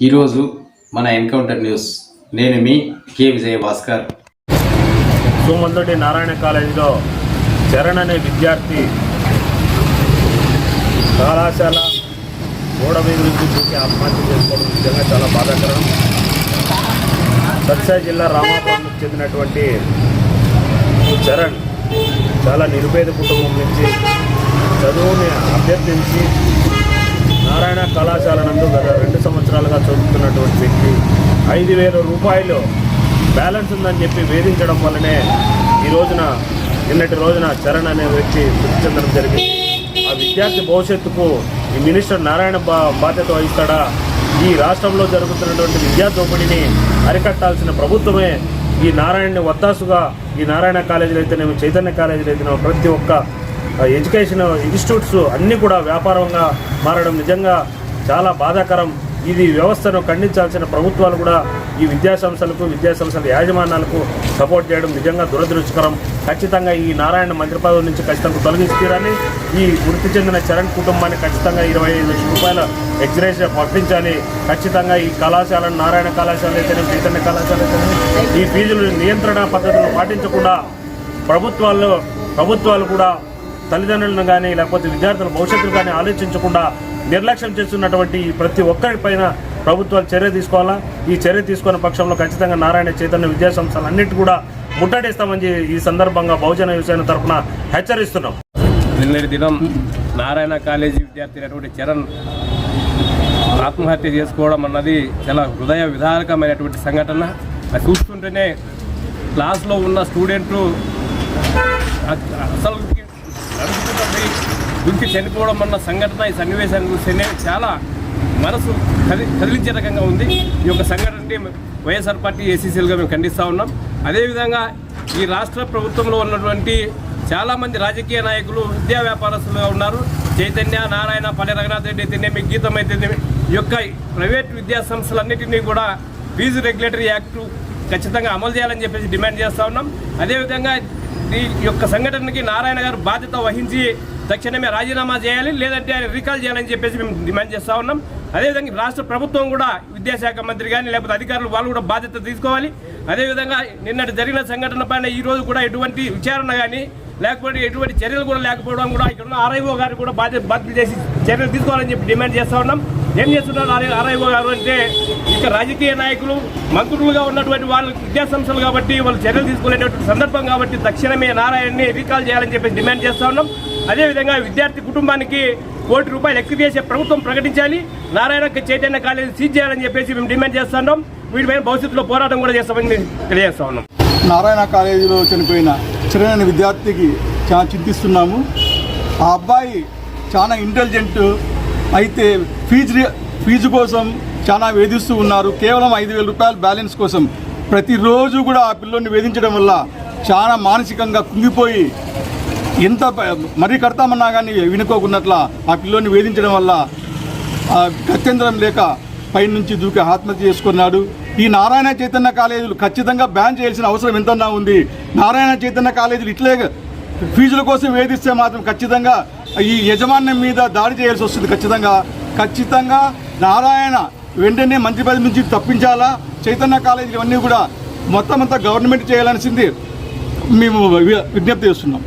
ఈరోజు మన encounter news. నేను మీ కే విజయ భాస్కర్. సోమందొడ్డి నారాయణ కాలేజీలో చరణ్ అనే విద్యార్థి కళాశాల గోడ మీద నుంచి దూకి ఆత్మహత్య చేసుకోవడం నిజంగా చాలా బాధాకరం. సత్సా జిల్లా రామాపురంకు చెందినటువంటి చరణ్ చాలా నిరుపేద కుటుంబం నుంచి చదువుని అభ్యర్థించి నారాయణ కళాశాల నందు గత రెండు సంవత్సరాలుగా చదువుతున్నటువంటి వ్యక్తి ఐదు వేల రూపాయలు బ్యాలెన్స్ ఉందని చెప్పి వేధించడం వల్లనే ఈ రోజున నిన్నటి రోజున చరణ్ అనే వ్యక్తి మృతి చెందడం జరిగింది. ఆ విద్యార్థి భవిష్యత్తుకు ఈ మినిస్టర్ నారాయణ బా బాధ్యత వహిస్తాడా? ఈ రాష్ట్రంలో జరుగుతున్నటువంటి విద్యా దోపిడీని అరికట్టాల్సిన ప్రభుత్వమే ఈ నారాయణని వత్తాసుగా ఈ నారాయణ కాలేజీలు అయితేనేమి చైతన్య కాలేజీలు అయితేనేమి ప్రతి ఒక్క ఎడ్యుకేషన్ ఇన్స్టిట్యూట్స్ అన్నీ కూడా వ్యాపారంగా మారడం నిజంగా చాలా బాధాకరం. ఇది వ్యవస్థను ఖండించాల్సిన ప్రభుత్వాలు కూడా ఈ విద్యా సంస్థలకు యాజమాన్యాలకు సపోర్ట్ చేయడం నిజంగా దురదృష్టకరం. ఖచ్చితంగా ఈ నారాయణ మంత్రి పదవి నుంచి ఖచ్చితంగా తొలగిస్తారని ఈ మృతి చెందిన చరణ్ కుటుంబాన్ని ఖచ్చితంగా ఇరవై ఐదు లక్షల రూపాయల ఎగ్జరేషన్ పంపించాలి. ఖచ్చితంగా ఈ కళాశాల నారాయణ కళాశాల అయితేనే చైతన్య కళాశాల అయితేనే ఈ ఫీజులు నియంత్రణ పద్ధతులను పాటించకుండా ప్రభుత్వాల్లో ప్రభుత్వాలు కూడా తల్లిదండ్రులను కానీ లేకపోతే విద్యార్థుల భవిష్యత్తును కానీ ఆలోచించకుండా నిర్లక్ష్యం చేస్తున్నటువంటి ప్రతి ఒక్కరిపైన ప్రభుత్వాలు చర్య తీసుకోవాలా? ఈ చర్య తీసుకున్న పక్షంలో ఖచ్చితంగా నారాయణ చైతన్య విద్యాసంస్థలు అన్నిటి కూడా ముట్టడిస్తామని ఈ సందర్భంగా బహుజన వ్యవసాయం తరఫున హెచ్చరిస్తున్నాం. నిన్నటి దినం నారాయణ కాలేజీ విద్యార్థి అయినటువంటి చరణ్ ఆత్మహత్య చేసుకోవడం అన్నది చాలా హృదయ విధారకమైనటువంటి సంఘటన. అది చూస్తుంటేనే క్లాస్లో ఉన్న స్టూడెంట్లు అసలు అడుగుతున్నది దుంకి చనిపోవడం అన్న సంఘటన ఈ సన్నివేశాన్ని చూస్తేనే చాలా మనసు కది కదిలించే రకంగా ఉంది. ఈ యొక్క సంఘటనని వైఎస్ఆర్ పార్టీ ఏసీసీలుగా మేము ఖండిస్తూ ఉన్నాం. అదేవిధంగా ఈ రాష్ట్ర ప్రభుత్వంలో ఉన్నటువంటి చాలామంది రాజకీయ నాయకులు విద్యా వ్యాపారస్తులుగా ఉన్నారు. చైతన్య నారాయణ పల్లె రఘునాథ్ రెడ్డి అయితేనేమి గీతం అయితేనేమి ఈ యొక్క ప్రైవేట్ విద్యా సంస్థలన్నింటినీ కూడా ఫీజు రెగ్యులేటరీ యాక్ట్ ఖచ్చితంగా అమలు చేయాలని చెప్పేసి డిమాండ్ చేస్తూ ఉన్నాం. అదేవిధంగా ఈ యొక్క సంఘటనకి నారాయణ గారు బాధ్యత వహించి తక్షణమే రాజీనామా చేయాలి లేదంటే ఆయన రీకాల్ చేయాలని చెప్పేసి మేము డిమాండ్ చేస్తూ ఉన్నాం. అదేవిధంగా రాష్ట్ర ప్రభుత్వం కూడా విద్యాశాఖ మంత్రి కానీ లేకపోతే అధికారులు వాళ్ళు కూడా బాధ్యత తీసుకోవాలి. అదేవిధంగా నిన్నటి జరిగిన సంఘటన పైన ఈరోజు కూడా ఎటువంటి విచారణ కానీ లేకపోతే ఎటువంటి చర్యలు కూడా లేకపోవడం కూడా ఇక్కడ ఉన్న ఆర్ఐఓ గారు కూడా బాధ్యత బాధ్యత చేసి చర్యలు తీసుకోవాలని చెప్పి డిమాండ్ చేస్తూ ఉన్నాం. ఏం చేస్తున్నారు? ఆర్ఐ ఆర్ఐఓ గారు అంటే ఇక రాజకీయ నాయకులు మంత్రులుగా ఉన్నటువంటి వాళ్ళు విద్యాసంస్థలు కాబట్టి వాళ్ళు చర్యలు తీసుకునేటువంటి సందర్భం కాబట్టి తక్షణమే నారాయణని రీకాల్ చేయాలని చెప్పి డిమాండ్ చేస్తా ఉన్నాం. అదేవిధంగా విద్యార్థి కుటుంబానికి కోటి రూపాయలు ఎక్కువ చేసే ప్రభుత్వం ప్రకటించాలి. నారాయణ చైతన్య కాలేజీ సీజ్ చేయాలని చెప్పేసి మేము డిమాండ్ చేస్తున్నాం వీటిపైన భవిష్యత్తులో పోరాటం కూడా చేస్తామని తెలియజేస్తా ఉన్నాం. నారాయణ కాలేజీలో చనిపోయిన చరణ్ విద్యార్థికి చాలా చింతిస్తున్నాము. ఆ అబ్బాయి చాలా ఇంటెలిజెంట్ అయితే ఫీజు రి- ఫీజు కోసం చాలా వేధిస్తూ ఉన్నారు. కేవలం ఐదు వేల రూపాయల బ్యాలెన్స్ కోసం ప్రతిరోజు కూడా ఆ పిల్లోని వేధించడం వల్ల చాలా మానసికంగా కుంగిపోయి ఎంత మరీ కడతామన్నా కానీ వినుకోకున్నట్ల ఆ పిల్లోని వేధించడం వల్ల గత్యంతరం లేక పైనుంచి దూకి ఆత్మహత్య చేసుకున్నాడు. ఈ నారాయణ చైతన్య కాలేజీలు ఖచ్చితంగా బ్యాన్ చేయాల్సిన అవసరం ఎంతన్నా ఉంది. నారాయణ చైతన్య కాలేజీలు ఇట్లే ఫీజుల కోసం వేధిస్తే మాత్రం ఖచ్చితంగా ఈ యజమాన్యం మీద దాడి చేయాల్సి వస్తుంది ఖచ్చితంగా. ఖచ్చితంగా నారాయణ వెంటనే మంత్రి పదవి నుంచి తప్పించాలా? చైతన్య కాలేజీలు ఇవన్నీ కూడా మొత్తం అంతా గవర్నమెంట్ చేయాలనిసింది మేము విజ్ఞప్తి చేస్తున్నాం.